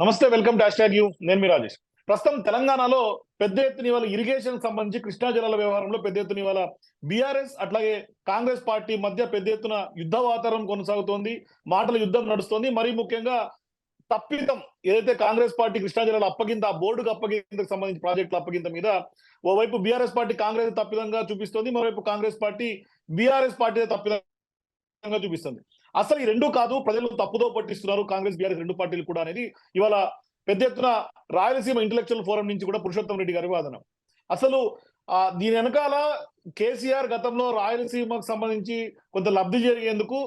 నమస్తే welcome dash tag you. నేను మీ రాజేష్. ప్రస్తుతం తెలంగాణలో పెద్ద ఎత్తున ఇవాళ ఇరిగేషన్ సంబంధించి కృష్ణా జలాల వ్యవహారంలో పెద్ద ఎత్తున ఇవాళ బీఆర్ఎస్ అట్లాగే కాంగ్రెస్ పార్టీ మధ్య పెద్ద ఎత్తున యుద్ధ వాతావరణం కొనసాగుతోంది మాటల యుద్ధం నడుస్తోంది. మరీ ముఖ్యంగా తప్పిదం ఏదైతే కాంగ్రెస్ పార్టీ కృష్ణా జిల్లాలో అప్పగింత ఆ బోర్డుకు అప్పగింతకు సంబంధించి ప్రాజెక్టుల అప్పగింత మీద ఓవైపు బీఆర్ఎస్ పార్టీ కాంగ్రెస్ తప్పిదంగా చూపిస్తోంది మరోవైపు కాంగ్రెస్ పార్టీ బీఆర్ఎస్ పార్టీ తప్పిదంగా చూపిస్తుంది. అసలు ఈ రెండు కాదు ప్రజలు తప్పుదో పట్టిస్తున్నారు. కాంగ్రెస్ బీఆర్ఎస్ రెండు పార్టీలు కూడా అనేది ఇవాళ పెద్ద ఎత్తున రాయలసీమ ఇంటలెక్చువల్ ఫోరం నుంచి కూడా పురుషోత్తం రెడ్డి గారి వాదన. అసలు దీని వెనకాల కేసీఆర్ గతంలో రాయలసీమకు సంబంధించి కొంత లబ్ధి జరిగేందుకు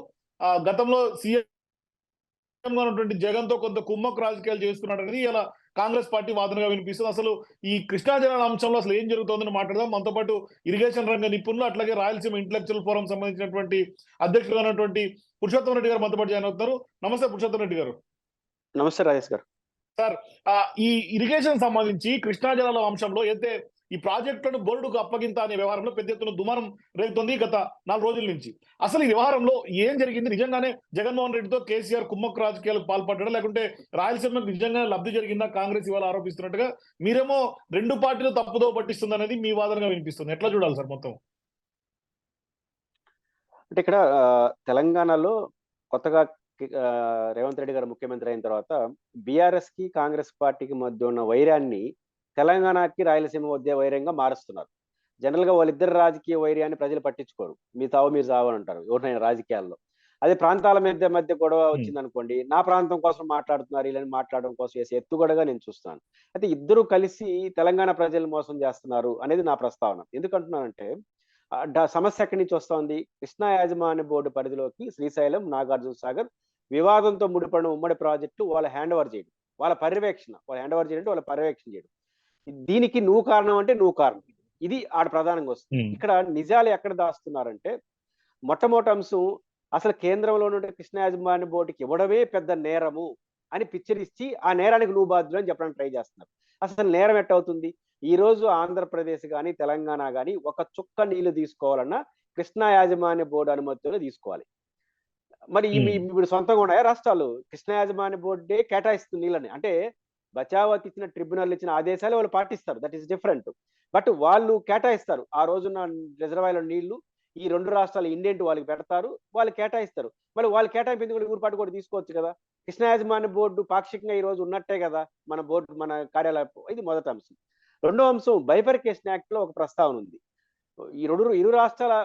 ఆ గతంలో సీఎం ఉన్నటువంటి జగన్తో కొంత కుమ్మక్ రాజకీయాలు చేస్తున్నాడు అనేది ఇలా కాంగ్రెస్ పార్టీ వాదనగా వినిపిస్తుంది. అసలు ఈ కృష్ణా జలాల అంశంలో అసలు ఏం జరుగుతుందని మాట్లాడదాం. మనతో పాటు ఇరిగేషన్ రంగ నిపుణులు అట్లాగే రాయలసీమ ఇంటలెక్చువల్ ఫోరం సంబంధించినటువంటి అధ్యక్షుడు అయినటువంటి పురుషోత్తం రెడ్డి గారు మనతో పాటు జాయిన్ అవుతున్నారు. నమస్తే పురుషోత్తం రెడ్డి గారు. నమస్తే రాజేష్ గారు. ఆ, ఈ ఇరిగేషన్ సంబంధించి కృష్ణా జలాల అంశంలో అయితే ఈ ప్రాజెక్టులను బోర్డుకు అప్పగింత అనే వ్యవహారంలో పెద్ద ఎత్తున దుమారం రేగుతుంది గత నాలుగు రోజుల నుంచి. అసలు ఈ వ్యవహారంలో ఏం జరిగింది? నిజంగానే జగన్మోహన్ రెడ్డితో కేసీఆర్ కుమ్మక్ రాజకీయాలకు పాల్పడ్డా లేకుంటే రాయలసీమకు నిజంగానే లబ్ధి జరిగిందా? కాంగ్రెస్ ఇవాళ ఆరోపిస్తున్నట్టుగా మీరేమో రెండు పార్టీలు తప్పుదో పట్టిస్తుంది అనేది మీ వాదనగా వినిపిస్తుంది. ఎట్లా చూడాలి సార్ మొత్తం? అంటే ఇక్కడ తెలంగాణలో కొత్తగా రేవంత్ రెడ్డి గారు ముఖ్యమంత్రి అయిన తర్వాత బీఆర్ఎస్కి కాంగ్రెస్ పార్టీకి మధ్య ఉన్న వైరాన్ని తెలంగాణకి రాయలసీమ మధ్య వైరంగా మారుస్తున్నారు. జనరల్గా వాళ్ళిద్దరు రాజకీయ వైర్యాన్ని ప్రజలు పట్టించుకోరు. మీ తావు మీరు సావు అని అంటారు ఎవరినైనా రాజకీయాల్లో. అదే ప్రాంతాల మధ్య మధ్య గొడవ వచ్చింది అనుకోండి నా ప్రాంతం కోసం మాట్లాడుతున్నారు ఇలా మాట్లాడడం కోసం చేసే ఎత్తుగడగా నేను చూస్తాను. అయితే ఇద్దరు కలిసి తెలంగాణ ప్రజలు మోసం చేస్తున్నారు అనేది నా ప్రస్తావన. ఎందుకంటున్నానంటే సమస్య ఎక్కడి నుంచి వస్తోంది? కృష్ణా యాజమాన్య బోర్డు పరిధిలోకి శ్రీశైలం నాగార్జున సాగర్ వివాదంతో ముడిపడిన ఉమ్మడి ప్రాజెక్టు వాళ్ళ హ్యాండ్ ఓవర్ చేయడం వాళ్ళ పర్యవేక్షణ. వాళ్ళ హ్యాండ్ ఓవర్ చేయడం వాళ్ళ పర్యవేక్షణ చేయడం. దీనికి నువ్వు కారణం అంటే నువ్వు కారణం. ఇది ఆడ ప్రధానంగా వస్తుంది. ఇక్కడ నిజాలు ఎక్కడ దాస్తున్నారంటే మొట్టమొదటి అంశం అసలు కేంద్రంలో నుండి కృష్ణ యాజమాన్య బోర్డుకి ఇవ్వడమే పెద్ద నేరము అని పిక్చర్ ఇచ్చి ఆ నేరానికి నువ్వు బాధ్యులు అని చెప్పడానికి ట్రై చేస్తున్నారు. అసలు నేరం ఎట్టవుతుంది? ఈ రోజు ఆంధ్రప్రదేశ్ కానీ తెలంగాణ కానీ ఒక చుక్క నీళ్ళు తీసుకోవాలన్నా కృష్ణా యాజమాన్య బోర్డు అనుమతితోనే తీసుకోవాలి. మరి. ఇప్పుడు సొంతంగా ఉన్నాయా రాష్ట్రాలు? కృష్ణా యాజమాన్య బోర్డే కేటాయిస్తుంది నీళ్ళని. అంటే బచావత్ ఇచ్చిన ట్రిబ్యునల్ ఇచ్చిన ఆదేశాలు వాళ్ళు పాటిస్తారు. దట్ ఈస్ డిఫరెంట్ బట్ వాళ్ళు కేటాయిస్తారు. ఆ రోజున రిజర్వాయర్ల నీళ్ళు ఈ రెండు రాష్ట్రాల ఇండెంట్ వాళ్ళకి పెడతారు. వాళ్ళు కేటాయిస్తారు. మరి వాళ్ళు కేటాయింపు కూడా ఊరిపాటు కూడా తీసుకోవచ్చు కదా. కృష్ణ యాజమాన్య బోర్డు పాక్షికంగా ఈ రోజు ఉన్నట్టే కదా మన బోర్డు మన కార్యాలయం ఇది మొదటి అంశం. రెండో అంశం బైఫర్కేషన్ యాక్ట్లో ఒక ప్రస్తావన ఉంది. ఈ రెండు ఇరు రాష్ట్రాల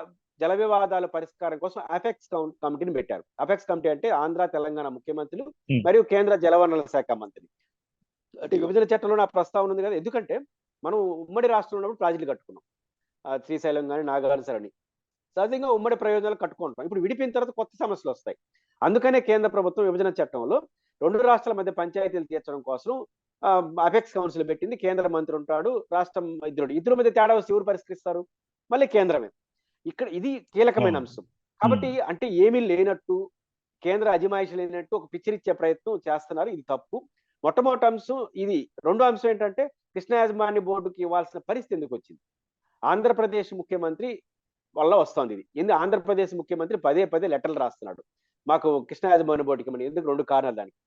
జల వివాదాల పరిష్కారం కోసం అఫెక్స్ కమిటీని పెట్టారు. అఫెక్స్ కమిటీ అంటే ఆంధ్ర తెలంగాణ ముఖ్యమంత్రులు. మరియు కేంద్ర జలవనరుల శాఖ మంత్రి. అంటే విభజన చట్టంలో నా ప్రస్తావన ఉంది కదా. ఎందుకంటే మనం ఉమ్మడి రాష్ట్రంలో ఉన్నప్పుడు ప్రాజెక్టులు కట్టుకున్నాం. శ్రీశైలం కానీ నాగార్జున అని. సహజంగా ఉమ్మడి ప్రయోజనాలు కట్టుకుంటాం ఇప్పుడు విడిపోయిన తర్వాత కొత్త సమస్యలు వస్తాయి. అందుకనే కేంద్ర ప్రభుత్వం విభజన చట్టంలో రెండు రాష్ట్రాల మధ్య పంచాయతీలు తీర్చడం కోసం అపెక్స్ కౌన్సిల్ పెట్టింది. కేంద్ర మంత్రి ఉంటాడు రాష్ట్రం ఇద్దరు ఇద్దరు మధ్య తేడా వస్తే ఎవరు పరిష్కరిస్తారు? మళ్ళీ కేంద్రమే. ఇక్కడ ఇది కీలకమైన. అంశం. కాబట్టి అంటే ఏమీ లేనట్టు కేంద్ర అజమాయిషి లేనట్టు ఒక పిక్చర్ ఇచ్చే ప్రయత్నం చేస్తున్నారు. ఇది తప్పు. మొట్టమొదటి అంశం ఇది. రెండో అంశం ఏంటంటే కృష్ణ యాజమాన్య బోర్డుకి ఇవ్వాల్సిన పరిస్థితి ఎందుకు వచ్చింది? ఆంధ్రప్రదేశ్ ముఖ్యమంత్రి వల్ల వస్తోంది ఇది. ఎందు ఆంధ్రప్రదేశ్ ముఖ్యమంత్రి పదే పదే లెటర్లు రాస్తున్నాడు. మాకు కృష్ణ యాజమాన్య బోర్డుకి ఇవ్వమని ఎందుకు రెండు కారణాలు దానికి?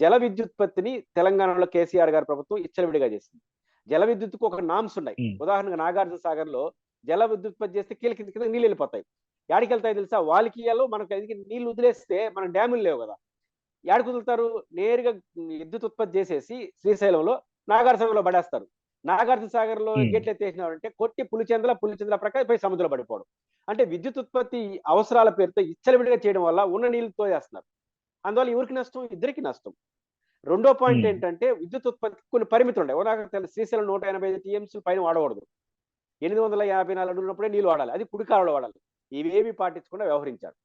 జల విద్యుత్పత్తిని తెలంగాణలో కేసీఆర్ గారి ప్రభుత్వం ఇచ్చలవిడిగా చేసింది. జల విద్యుత్కు ఒక నామ్స్ ఉన్నాయి. ఉదాహరణగా నాగార్జున సాగర్లో జల విద్యుత్పత్తి చేస్తే కీల కింద కింద నీళ్ళు వెళ్ళిపోతాయి. యాడికి వెళ్తాయి తెలుసా? వాల్కియాలో మనకు నీళ్ళు వదిలేస్తే మన డ్యాములు లేవు కదా. యాడికి వదులుతారు నేరుగా విద్యుత్ ఉత్పత్తి చేసేసి శ్రీశైలంలో నాగార్జునలో పడేస్తారు. నాగార్జున సాగర్లో. గేట్లు ఎత్తేసినారంటే కొట్టి పులిచెందల పులిచెందల ప్రకారం పోయి సముద్రంలో పడిపోవడం. అంటే విద్యుత్ ఉత్పత్తి అవసరాల పేరుతో ఇచ్చలవిడిగా చేయడం వల్ల ఉన్న నీళ్ళు తోయేస్తున్నారు అందువల్ల ఎవరికి నష్టం? ఇద్దరికి నష్టం. రెండో పాయింట్. ఏంటంటే విద్యుత్ ఉత్పత్తి కొన్ని పరిమితులు ఉంటాయి ఉదాహరణకు తెలుసు శ్రీశైలం నూట ఎనభై ఐదు టీఎంసీ పైన వాడకూడదు. ఎనిమిది వందల యాభై నాలుగు ఉన్నప్పుడే నీళ్ళు వాడాలి. అది కుడికాలలో వాడాలి. ఇవేవి పాటించకుండా వ్యవహరించారు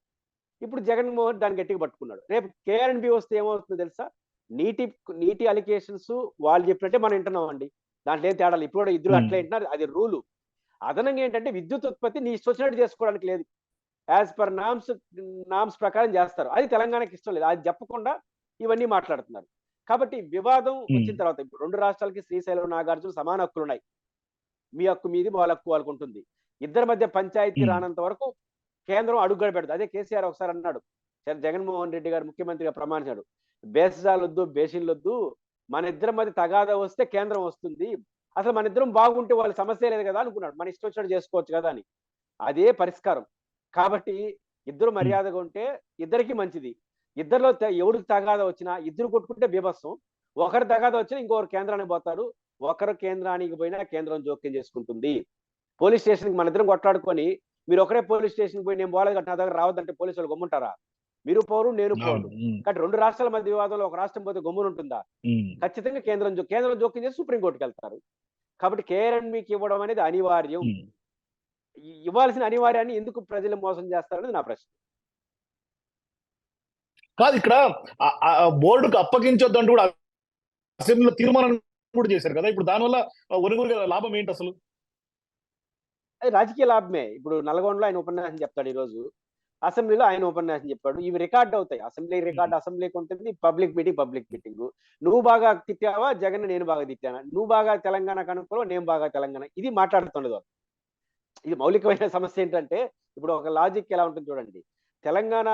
ఇప్పుడు జగన్మోహన్ దాన్ని గట్టిగా పట్టుకున్నాడు. రేపు కేఆర్ఎన్బి వస్తే ఏమవుతుందో తెలుసా? నీటి నీటి అలికేషన్స్ వాళ్ళు చెప్పినట్టే మనం వింటున్నాం అండి. దాంట్లో ఏం తేడాలి? ఇప్పుడు కూడా ఇద్దరు. అట్లే వింటున్నారు. అది రూలు. అదనంగా ఏంటంటే విద్యుత్ ఉత్పత్తి నీ ఇష్టం చేసుకోవడానికి లేదు. యాజ్ పర్ నామ్స్ నామ్స్ ప్రకారం చేస్తారు. అది తెలంగాణకి ఇష్టం లేదు. అది చెప్పకుండా ఇవన్నీ మాట్లాడుతున్నారు. కాబట్టి వివాదం వచ్చిన. తర్వాత ఇప్పుడు రెండు రాష్ట్రాలకి శ్రీశైలం నాగార్జున సమాన హక్కులు ఉన్నాయి. మీ హక్కు మీది వాళ్ళ హక్కు వాళ్ళకు ఉంటుంది. ఇద్దరి మధ్య పంచాయతీ. రానంత వరకు కేంద్రం అడుగుగడ పెడదు అదే కేసీఆర్ ఒకసారి అన్నాడు. జగన్మోహన్ రెడ్డి గారు ముఖ్యమంత్రిగా ప్రమాణించాడు. బేసజాలు వద్దు బేసిన్లు వద్దు మన ఇద్దరం మధ్య తగాదా వస్తే కేంద్రం వస్తుంది. అసలు మన ఇద్దరం బాగుంటే వాళ్ళ సమస్య లేదు కదా అనుకున్నాడు. మన ఇష్టం వచ్చినట్టు చేసుకోవచ్చు కదా అని. అదే పరిష్కారం. కాబట్టి ఇద్దరు మర్యాదగా ఉంటే ఇద్దరికి మంచిది. ఇద్దరిలో ఎవరికి తగాదా వచ్చినా ఇద్దరు కొట్టుకుంటే బీభత్సం. ఒకరు తగాదా వచ్చినా ఇంకొకరు కేంద్రానికి పోతారు. ఒకరు కేంద్రానికి పోయినా కేంద్రం జోక్యం చేసుకుంటుంది. పోలీస్ స్టేషన్కి మన ఇద్దరం కొట్లాడుకొని మీరు ఒకరే పోలీస్ స్టేషన్కి పోయి నేను పోలేదు కాబట్టి నా దగ్గర రావద్దంటే పోలీసు వాళ్ళు గమ్ముంటారా? మీరు పోరు నేను పోరు కాబట్టి రెండు రాష్ట్రాల మధ్య వివాదంలో ఒక రాష్ట్రం పోతే గమ్మున ఉంటుందా? ఖచ్చితంగా కేంద్రం జో- కేంద్రం జోక్యం చేసి సుప్రీంకోర్టుకి వెళ్తారు. కాబట్టి కేఆర్ఎన్బికి ఇవ్వడం అనేది అనివార్యం. ఇవ్వాల్సిన అనివార్యాన్ని ఎందుకు ప్రజలు మోసం చేస్తారనేది నా ప్రశ్న. కాదు ఇక్కడ బోర్డుకు అప్పగించొద్దు అంటూ కూడా అసెంబ్లీలో తీర్మానం కూడా చేశారు కదా. ఇప్పుడు దానివల్ల ఒరుగురు లాభం ఏంటి అసలు? రాజకీయ లాభమే. ఇప్పుడు నల్గొండలో ఆయన ఉపన్యాసం చెప్తాడు ఈ రోజు అసెంబ్లీలో ఆయన ఉపన్యాసం చెప్పాడు ఇవి రికార్డ్ అవుతాయి. అసెంబ్లీ రికార్డ్ అసెంబ్లీకి ఉంటుంది పబ్లిక్ మీటింగ్ పబ్లిక్ మీటింగ్. నువ్వు బాగా తిట్టావా జగన్ నేను బాగా తిట్టానా? నువ్వు బాగా తెలంగాణ కనుక్కో నేను బాగా తెలంగాణ. ఇది మాట్లాడుతుండదు. ఇది మౌలికమైన సమస్య ఏంటంటే ఇప్పుడు ఒక లాజిక్ ఎలా ఉంటుంది చూడండి. తెలంగాణ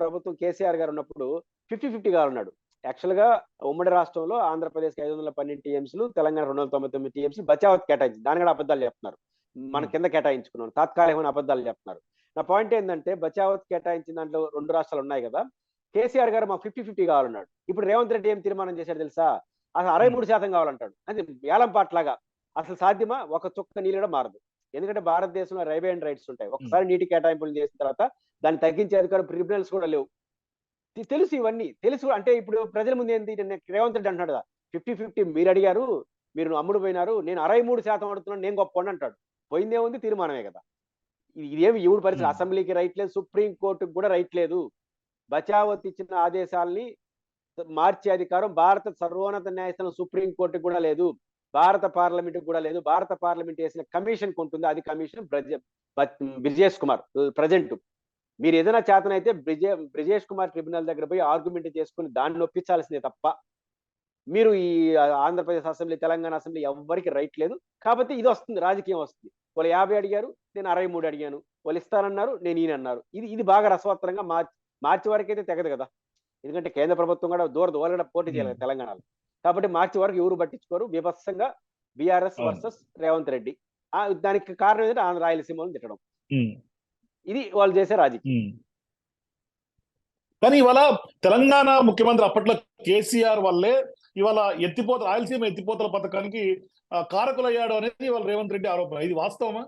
ప్రభుత్వం కేసీఆర్ గారు ఉన్నప్పుడు ఫిఫ్టీ ఫిఫ్టీగా ఉన్నాడు. యాక్చువల్గా ఉమ్మడి రాష్ట్రంలో ఆంధ్రప్రదేశ్ ఐదు వందల పన్నెండు టీఎంసీలు తెలంగాణ రెండు వందల తొంభై తొమ్మిది టీఎంసీ బచావత్ కేటాయించి దాని కూడా అబద్ధాలు చెప్తున్నారు. మన కింద కేటాయించుకున్నాం తాత్కాలికమైన అబద్ధాలు చెప్తున్నారు. నా పాయింట్ ఏంటంటే బచావత్ కేటాయించిన దాంట్లో రెండు రాష్ట్రాలు ఉన్నాయి కదా. కేసీఆర్ గారు మాకు ఫిఫ్టీ ఫిఫ్టీ కావాలన్నాడు. ఇప్పుడు రేవంత్ రెడ్డి ఏం తీర్మానం చేశాడు తెలుసా? అసలు అరవై మూడు శాతం కావాలంటాడు. అది వేలం పాట్లాగా. అసలు సాధ్యమా? ఒక చుక్క నీళ్ళు కూడా మారదు. ఎందుకంటే భారతదేశంలో రైవే అండ్ రైట్స్ ఉంటాయి. ఒకసారి నీటి కేటాయింపులు చేసిన తర్వాత దాన్ని తగ్గించే అధికారం ట్రిబ్యునల్స్ కూడా లేవు. తెలుసు ఇవన్నీ. తెలుసు అంటే ఇప్పుడు ప్రజల ముందు ఏంటి నేను రేవంత్ రెడ్డి అంటున్నాడు కదా. ఫిఫ్టీ ఫిఫ్టీ మీరు అడిగారు మీరు అమ్ముడు పోయినారు. నేను అరవై మూడు శాతం అడుగుతున్నాను నేను గొప్ప అంటాడు. పోయిందే ఉంది తీర్మానమే కదా. ఇది- ఇదేమి ఇవుడు పరిస్థితి. అసెంబ్లీకి రైట్ లేదు సుప్రీం కోర్టుకు కూడా రైట్ లేదు. బచావత్ ఇచ్చిన ఆదేశాల్ని మార్చే అధికారం భారత సర్వోన్నత న్యాయస్థానం సుప్రీం కోర్టుకు కూడా లేదు. భారత పార్లమెంట్ కూడా లేదు. భారత పార్లమెంట్ వేసిన కమిషన్ ఉంటుంది అది కమిషన్ బ్రిజేష్ కుమార్ ప్రజెంట్. మీరు ఏదైనా చేతనైతే బ్రిజే బ్రిజేష్ కుమార్ ట్రిబ్యునల్ దగ్గర పోయి ఆర్గ్యుమెంట్ చేసుకుని దాన్ని ఒప్పించాల్సిందే తప్ప మీరు ఈ ఆంధ్రప్రదేశ్ అసెంబ్లీ తెలంగాణ అసెంబ్లీ ఎవ్వరికి రైట్ లేదు. కాబట్టి ఇది వస్తుంది రాజకీయం వస్తుంది. వాళ్ళు యాభై అడిగారు నేను అరవై మూడు అడిగాను. వాళ్ళు ఇస్తానన్నారు నేను ఈయన అన్నారు. ఇది ఇది బాగా రసవత్తరంగా మార్చి మార్చి వరకు అయితే తెగదు కదా. ఎందుకంటే కేంద్ర ప్రభుత్వం కూడా దూర దూర కూడా పోటీ చేయాలి. తెలంగాణలో. కాబట్టి మార్చి వరకు ఎవరు పట్టించుకోరు విభత్సంగా బీఆర్ఎస్. వర్సెస్ రేవంత్ రెడ్డి. ఆ దానికి కారణం ఏంటంటే ఆంధ్ర రాయలసీమలను తిట్టడం. ఇది వాళ్ళు చేసే రాజకీయం. కానీ ఇవాళ తెలంగాణ ముఖ్యమంత్రి అప్పట్లో కేసీఆర్ వల్లే ఇవాళ ఎత్తిపోత రాయలసీమ ఎత్తిపోతల పథకానికి కారకులయ్యాడు అనేది ఇవాళ రేవంత్ రెడ్డి ఆరోపణ. ఇది వాస్తవమా?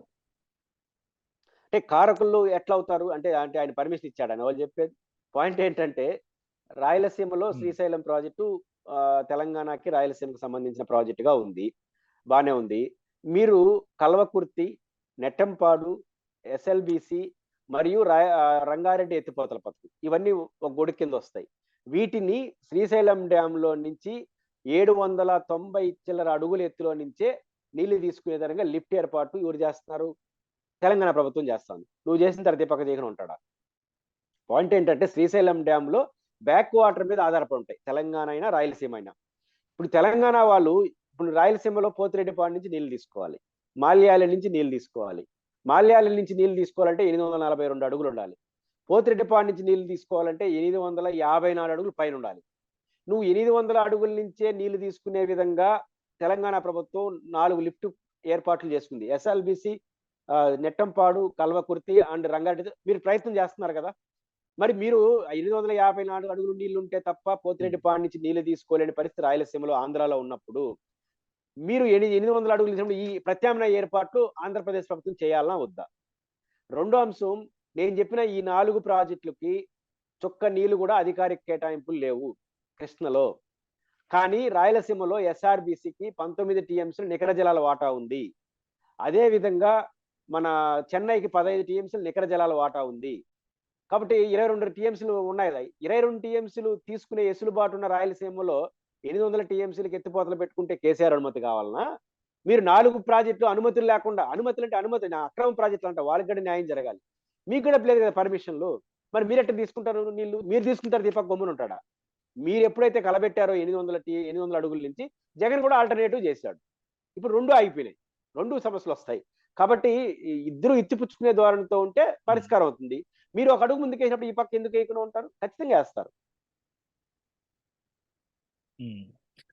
అంటే కారకులు ఎట్లా అవుతారు అంటే అంటే ఆయన పర్మిషన్ ఇచ్చాడని వాళ్ళు చెప్పేది. పాయింట్ ఏంటంటే రాయలసీమలో. శ్రీశైలం ప్రాజెక్టు తెలంగాణకి రాయలసీమకు సంబంధించిన ప్రాజెక్టుగా ఉంది. బానే ఉంది. మీరు కల్వకుర్తి నెట్టంపాడు ఎస్ఎల్బిసి మరియు రాయ రంగారెడ్డి ఎత్తిపోతల పథకం. ఇవన్నీ ఒక గొడుగు కింద వస్తాయి. వీటిని శ్రీశైలం డ్యామ్లో నుంచి ఏడు వందల తొంభై చిల్లర అడుగుల ఎత్తులో నుంచే నీళ్ళు తీసుకునే విధంగా లిఫ్ట్ ఏర్పాటు ఎవరు చేస్తున్నారు? తెలంగాణ ప్రభుత్వం చేస్తుంది. నువ్వు చేసిన తర్వాత పక్క చేయకుండా ఉంటాడా? పాయింట్ ఏంటంటే శ్రీశైలం డ్యామ్లో బ్యాక్ వాటర్ మీద ఆధారపడి ఉంటాయి. తెలంగాణ అయినా రాయలసీమ అయినా. ఇప్పుడు తెలంగాణ వాళ్ళు ఇప్పుడు రాయలసీమలో పోతిరెడ్డిపాడు నుంచి నీళ్ళు తీసుకోవాలి. మాల్యాల నుంచి నీళ్ళు తీసుకోవాలి. మాల్యాల నుంచి నీళ్ళు తీసుకోవాలంటే ఎనిమిది వందల నలభై రెండు అడుగులు ఉండాలి. పోతిరెడ్డిపాడు నుంచి నీళ్ళు తీసుకోవాలంటే ఎనిమిది వందల యాభై నాలుగు అడుగులు పైన ఉండాలి. నువ్వు ఎనిమిది వందల అడుగుల నుంచే నీళ్ళు తీసుకునే విధంగా తెలంగాణ ప్రభుత్వం నాలుగు లిఫ్ట్ ఏర్పాట్లు చేసుకుంది. ఎస్ఎల్బిసి నెట్టంపాడు కల్వకుర్తి అండ్ రంగారెడ్డి మీరు ప్రయత్నం చేస్తున్నారు కదా? మరి మీరు ఎనిమిది వందల యాభై నాలుగు అడుగులు నీళ్ళు ఉంటే తప్ప పోతిరెడ్డిపాడు నుంచి నీళ్ళు తీసుకోలేని పరిస్థితి రాయలసీమలో ఆంధ్రాలో ఉన్నప్పుడు మీరు ఎనిమిది ఎనిమిది వందల అడుగులు తీసినప్పుడు ఈ ప్రత్యామ్నాయ ఏర్పాట్లు ఆంధ్రప్రదేశ్ ప్రభుత్వం చేయాలన్నా వద్దా? రెండో అంశం నేను చెప్పిన ఈ నాలుగు ప్రాజెక్టులకి చుక్క నీళ్ళు కూడా అధికారిక కేటాయింపులు లేవు. కృష్ణలో. కానీ రాయలసీమలో ఎస్ఆర్బిసికి పంతొమ్మిది టీఎంసీలు నికర జలాల వాటా ఉంది. అదే విధంగా మన చెన్నైకి పదహైదు టీఎంసీలు నికర జలాల వాటా ఉంది. కాబట్టి ఇరవై రెండు టీఎంసీలు ఉన్నాయి కదా. ఇరవై రెండు టీఎంసీలు తీసుకునే ఎసులుబాటు ఉన్న రాయలసీమలో ఎనిమిది వందల టీఎంసీలకు ఎత్తిపోతలు పెట్టుకుంటే కేసీఆర్ అనుమతి కావాలనా? మీరు నాలుగు ప్రాజెక్టులు అనుమతులు లేకుండా అనుమతులు అంటే అనుమతి అక్రమ ప్రాజెక్టులు అంటే వాళ్ళకి కూడా న్యాయం జరగాలి. మీకు కూడా లేదు కదా పర్మిషన్లు. మరి మీరు ఎట్లా తీసుకుంటారు? నీళ్ళు మీరు తీసుకుంటారు దీపక్ బొమ్మను ఉంటాడా? మీరు ఎప్పుడైతే కలబెట్టారో ఎనిమిది వందల టీ ఎనిమిది వందల అడుగుల నుంచి జగన్ కూడా ఆల్టర్నేటివ్ చేశాడు. ఇప్పుడు రెండు ఆగిపోయినాయి. రెండు సమస్యలు వస్తాయి. కాబట్టి ఇద్దరు ఇచ్చిపుచ్చుకునే ధోరణితో ఉంటే పరిష్కారం అవుతుంది. మీరు ఒక అడుగు ముందుకు వేసినప్పుడు ఈ పక్క ఎందుకు వేయకుండా ఉంటారు? ఖచ్చితంగా వేస్తారు.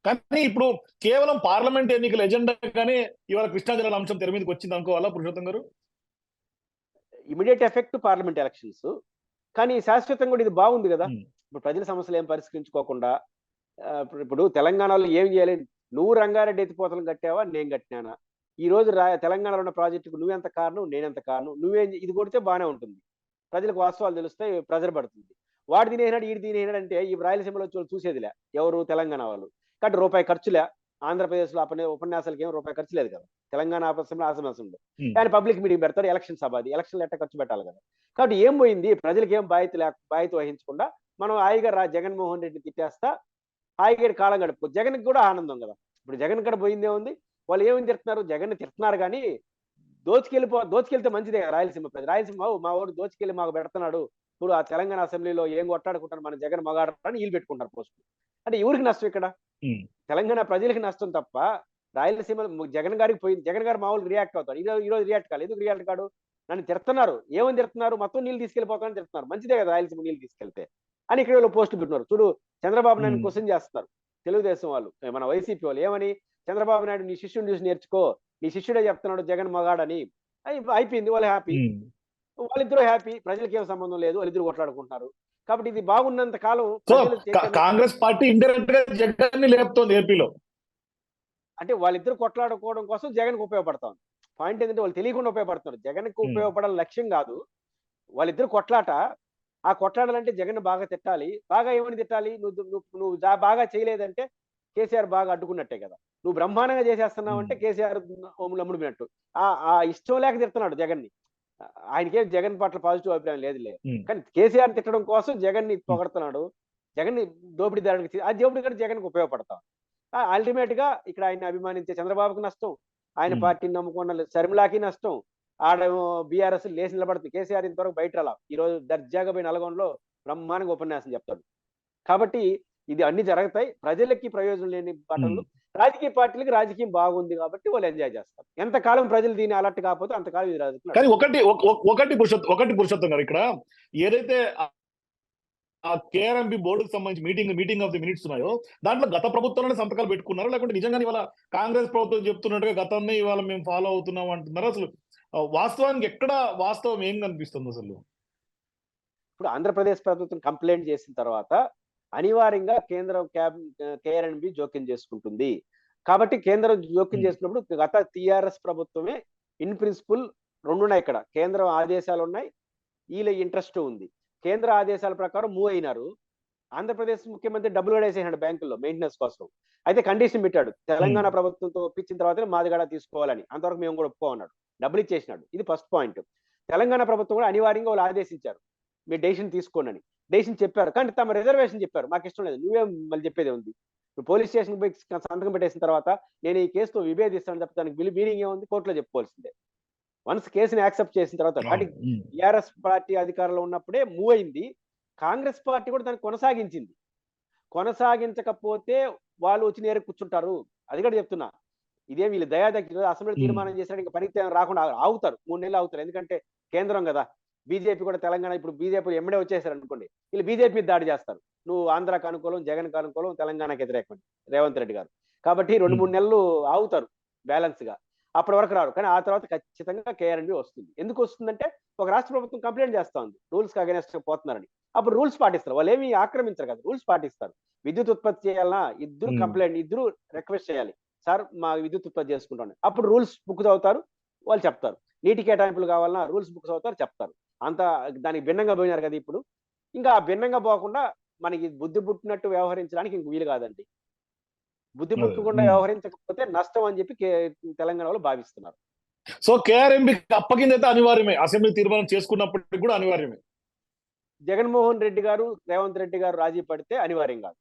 కానీ ఇప్పుడు కేవలం పార్లమెంట్ ఎన్నికల ఎజెండాగానే ఇవాళ కృష్ణా జిల్లాల అంశం తెర మీదకి వచ్చింది అనుకోవాలా పురుషోత్తం గారు? Immediate effect parliament elections. కానీ శాశ్వతంగా కూడా ఇది బాగుంది కదా. ఇప్పుడు ప్రజల సమస్యలు ఏం పరిష్కరించుకోకుండా ఇప్పుడు- తెలంగాణలో ఏం చేయాలి? నువ్వు రంగారెడ్డి ఎత్తిపోతలు కట్టావా? నేను కట్టినానా? ఈ రోజు రా తెలంగాణలో ఉన్న ప్రాజెక్టుకు నువ్వెంత కారణం? నేనెంత కారణం? నువ్వేం ఇది కొడితే బాగానే ఉంటుంది. ప్రజలకు వాస్తవాలు తెలుస్తాయి ప్రెజర్ పడుతుంది. వాడు తినేనాడు ఈడు తినేనాడు అంటే ఈ రాయలసీమలో చూసేదిలే. ఎవరు? తెలంగాణ వాళ్ళు. కాబట్టి రూపాయి ఖర్చులే. ఆంధ్రప్రదేశ్లో అపనే ఉపన్యాసాలకి ఏం రూపాయి ఖర్చు లేదు కదా. Telangana assembly assembly. ఆయన పబ్లిక్ మీటింగ్ పెడతారు ఎలక్షన్ సభ అది. ఎలక్షన్ ఎట్ట ఖర్చు పెట్టాలి కదా. కాబట్టి ఏం పోయింది? ప్రజలకు ఏం బాధ్యత లేక బాధ్యత వహించకుండా మనం హాయిగా రా జగన్మోహన్ రెడ్డి తిట్టేస్తా హాయిగా కాలం గడుపు జగన్కి కూడా ఆనందం కదా. ఇప్పుడు జగన్ కూడా పోయిందే ఉంది వాళ్ళు ఏమని తిడుతున్నారు? జగన్ తిడుతున్నారు కానీ దోచుకెళ్ళిపో దోచుకెళ్తే మంచిదే కదా రాయలసీమ ప్రజలు రాయలసీమ "ఓ, మా వాడు దోచుకెళ్ళి మాకు పెడుతున్నాడు. ఇప్పుడు ఆ తెలంగాణ అసెంబ్లీలో ఏం కొట్టాడుకుంటారు మన జగన్ మగాడని వీళ్ళు పెట్టుకుంటారు పోస్ట్ అంటే ఎవరికి నష్టం ఇక్కడ. తెలంగాణ ప్రజలకి నష్టం తప్ప రాయలసీమ జగన్ గారికి పోయింది జగన్ గారు మామూలు రియాక్ట్ అవుతాడు ఈరోజు ఈరోజు రియాక్ట్ కాలేదు. ఎందుకు రియాక్ట్ కాడు? నన్ను తిడుతున్నారు. ఏమని తిడుతున్నారు? మొత్తం నీళ్ళు తీసుకెళ్ళిపోతానని తిడుతున్నారు. మంచిదే కదా రాయలసీమ నీళ్ళు తీసుకెళ్తే. అని ఇక్కడ వీళ్ళు పోస్ట్ పెట్టినారు చూడు చంద్రబాబు నాయుడు. క్వశ్చన్ చేస్తున్నారు. తెలుగుదేశం వాళ్ళు మన వైసీపీ వాళ్ళు ఏమని? చంద్రబాబు నాయుడు నీ శిష్యుని చూసి నేర్చుకో. నీ శిష్యుడే చెప్తున్నాడు జగన్ మగాడని. అయి- అయిపోయింది. వాళ్ళు హ్యాపీ. వాళ్ళిద్దరూ హ్యాపీ. ప్రజలకి ఏం సంబంధం లేదు. వాళ్ళిద్దరు కొట్లాడుకుంటున్నారు. కాబట్టి ఇది బాగున్నంత కాలం కాంగ్రెస్ పార్టీ ఇండైరెక్ట్గా జగన్ లేపుతోంది ఏపీలో. అంటే వాళ్ళిద్దరు కొట్లాడుకోవడం కోసం జగన్కు ఉపయోగపడతాం. పాయింట్ ఏంటంటే వాళ్ళు తెలియకుండా ఉపయోగపడుతున్నారు. జగన్కు Hmm. ఉపయోగపడాలి లక్ష్యం కాదు. వాళ్ళిద్దరు కొట్లాట. ఆ కొట్లాడాలంటే జగన్ బాగా తిట్టాలి. బాగా ఏమని తిట్టాలి? నువ్వు నువ్వు బాగా చేయలేదంటే కేసీఆర్ బాగా అడ్డుకున్నట్టే కదా. నువ్వు బ్రహ్మాండంగా చేసేస్తున్నావు అంటే. కేసీఆర్ ఓములు అమ్ముడినట్టు ఆ ఆ ఇష్టం లేక తిడుతున్నాడు జగన్ని ఆయనకేం జగన్ పట్ల పాజిటివ్ అభిప్రాయం లేదు లేదు Hmm. కానీ కేసీఆర్ తిట్టడం కోసం జగన్ని పొగడుతున్నాడు. జగన్ని దోపిడీదారుడికి ఆ దోపిడీ కూడా జగన్కు ఉపయోగపడతాం. అల్టిమేట్గా ఇక్కడ ఆయన అభిమానించే చంద్రబాబుకి నష్టం ఆయన. పార్టీని నమ్ముకున్న శర్మిలాకి నష్టం ఆడేమో బీఆర్ఎస్ లేచి నిలబడుతుంది కేసీఆర్ ఇంతవరకు బయట రాలా ఈ రోజు దర్జాగా పోయి నల్గొండలో బ్రహ్మాండంగా ఉపన్యాసం చెప్తాడు. కాబట్టి ఇది అన్ని జరుగుతాయి. ప్రజలకి ప్రయోజనం లేని బటన్లు రాజకీయ పార్టీలకి రాజకీయం బాగుంది కాబట్టి వాళ్ళు ఎంజాయ్ చేస్తారు. ఎంతకాలం ప్రజలు దీన్ని అలర్ట్ కాకపోతే అంతకాలం ఇది రాజకీయం. కానీ ఒకటి ఒక- ఒక- ఒకటి పురుషోత్తం ఒకటి పురుషోత్తం గారు ఇక్కడ ఏదైతే ఆ- కేఆర్ఎంపి బోర్డుకు సంబంధించి meeting meeting of the minutes ఉన్నాయో దాంట్లో గత ప్రభుత్వంలోనే సంతకాలు పెట్టుకున్నారా? లేకుంటే నిజంగా ఇవాళ కాంగ్రెస్ ప్రభుత్వం చెప్తున్నట్టుగా గతాన్ని ఇవాళ మేము ఫాలో అవుతున్నాం అంటున్నారా? అసలు వాస్తవానికి ఎక్కడ వాస్తవం ఏం కనిపిస్తుంది అసలు? ఇప్పుడు ఆంధ్రప్రదేశ్ ప్రభుత్వం కంప్లైంట్ చేసిన తర్వాత అనివార్యంగా కేంద్రం క్యాబ్ కేఆర్ఎన్బి జోక్యం చేసుకుంటుంది. కాబట్టి కేంద్రం జోక్యం. చేసినప్పుడు గత టిఆర్ఎస్ ప్రభుత్వమే ఇన్ ప్రిన్సిపల్ రెండు ఉన్నాయి ఇక్కడ. కేంద్రం ఆదేశాలు ఉన్నాయి వీళ్ళ ఇంట్రెస్ట్ ఉంది. కేంద్ర ఆదేశాల ప్రకారం మూవ్ అయినారు. ఆంధ్రప్రదేశ్ ముఖ్యమంత్రి డబ్బులు కూడా వేసేసినాడు బ్యాంకుల్లో మెయింటెనెన్స్ కోసం. అయితే కండిషన్ పెట్టాడు. తెలంగాణ ప్రభుత్వంతో ఒప్పించిన తర్వాత మాది కూడా తీసుకోవాలని. అంతవరకు మేము కూడా ఒప్పుకోమన్నాడు. డబ్బులు ఇచ్చేసినాడు. ఇది ఫస్ట్ పాయింట్. తెలంగాణ ప్రభుత్వం కూడా అనివార్యంగా వాళ్ళు ఆదేశించారు. మీరు డెసిషన్ తీసుకోండి డెసిషన్ చెప్పారు. కానీ తమ రిజర్వేషన్ చెప్పారు. మాకు ఇష్టం లేదు. నువ్వేం మళ్ళీ చెప్పేది ఉంది. పోలీస్ స్టేషన్ పోయి సంతకం పెట్టేసిన తర్వాత నేను ఈ కేసుతో విభేదిస్తాను తప్ప దానికి బిల్ మీనింగ్ ఏముంది? కోర్టులో చెప్పుకోవాల్సిందే. వన్స్ కేసుని యాక్సెప్ట్ చేసిన తర్వాత. టిఆర్ఎస్ పార్టీ అధికారంలో ఉన్నప్పుడే మూవ్ అయింది. కాంగ్రెస్ పార్టీ కూడా దాన్ని కొనసాగించింది. కొనసాగించకపోతే వాళ్ళు వచ్చి నేరు కూర్చుంటారు. అది కూడా చెప్తున్నా. ఇదే వీళ్ళు దయాదగ్గి అసెంబ్లీ. తీర్మానం చేసినట్టు ఇంకా పనికి రాకుండా ఆగుతారు. మూడు నెలలు ఆగుతారు. ఎందుకంటే కేంద్రం కదా. బీజేపీ కూడా తెలంగాణ ఇప్పుడు బీజేపీ ఎమ్మడే వచ్చేసారు అనుకోండి వీళ్ళు బీజేపీ దాడి చేస్తారు. నువ్వు ఆంధ్రాకి అనుకూలం జగన్ అనుకూలం తెలంగాణకి వ్యతిరేకం రేవంత్ రెడ్డి గారు. కాబట్టి రెండు. మూడు నెలలు ఆగుతారు బ్యాలెన్స్గా. అప్పటి వరకు రారు. కానీ ఆ తర్వాత ఖచ్చితంగా కేఆర్ఎంబి వస్తుంది. ఎందుకు వస్తుందంటే ఒక రాష్ట్ర ప్రభుత్వం కంప్లైంట్ చేస్తా ఉంది. రూల్స్ అగేనెస్ట్ పోతున్నారని. అప్పుడు రూల్స్ పాటిస్తారు. వాళ్ళు ఏమి ఆక్రమించరు కదా. రూల్స్ పాటిస్తారు. విద్యుత్ ఉత్పత్తి చేయాలన్నా ఇద్దరు. కంప్లైంట్ ఇద్దరు రిక్వెస్ట్ చేయాలి. సార్ మా విద్యుత్ ఉత్పత్తి చేసుకుంటాను అప్పుడు రూల్స్ బుక్ చదువుతారు వాళ్ళు చెప్తారు. నీటి కేటాయింపులు కావాలన్నా రూల్స్ బుక్ చదువుతారు చెప్తారు. అంత దానికి భిన్నంగా పోయినారు కదా ఇప్పుడు. ఇంకా ఆ భిన్నంగా పోకుండా మనకి బుద్ధి పుట్టినట్టు వ్యవహరించడానికి ఇంక వీలు కాదండి. బుద్ధి. పుట్టకుండా. వ్యవహరించకపోతే నష్టం అని చెప్పి తెలంగాణ వాళ్ళు భావిస్తున్నారు. సో కేఆర్ఎంబి అప్పకింద అయితే అనివార్యమే. అసెంబ్లీ తీర్మానం చేసుకున్నప్పటికీ కూడా అనివార్యమే. జగన్మోహన్ రెడ్డి గారు రేవంత్ రెడ్డి గారు రాజీ పడితే అనివార్యం కాదు.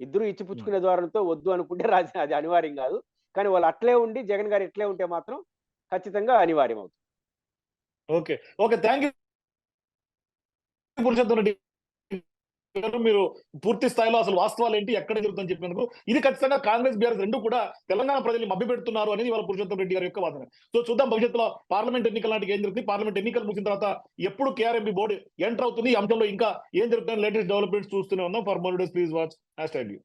ఇద్దరు ఇచ్చిపుచ్చుకునే ద్వారంతో వద్దు అనుకుంటే రాజీ అది అనివార్యం కాదు. కానీ వాళ్ళు అట్లే ఉండి జగన్ గారు ఇట్లే ఉంటే మాత్రం ఖచ్చితంగా అనివార్యం అవుతుంది. Okay. Okay thank you. Purushottam Reddy మీరు పూర్తి స్థాయిలో అసలు వాస్తవాలు ఏంటి ఎక్కడ జరుగుతుందని చెప్పినందుకు ఇది ఖచ్చితంగా కాంగ్రెస్ బీఆర్ఎస్ రెండు కూడా తెలంగాణ ప్రజలు మభ్య పెడుతున్నారు అనేది వాళ్ళ పురుషోత్తం రెడ్డి గారి యొక్క వాదన. సో చూద్దాం భవిష్యత్తులో పార్లమెంట్ ఎన్నికల నాటికి ఏం జరుగుతుంది? పార్లమెంట్ ఎన్నికలు ముగిసిన తర్వాత ఎప్పుడు కేఆర్ఎంబి బోర్డు ఎంటర్ అవుతుంది? ఈ అంశంలో ఇంకా ఏం జరుగుతుంది లేటెస్ట్ డెవలప్మెంట్స్ చూస్తూనే ఉన్నాం. For more days please watch. Hashtag you.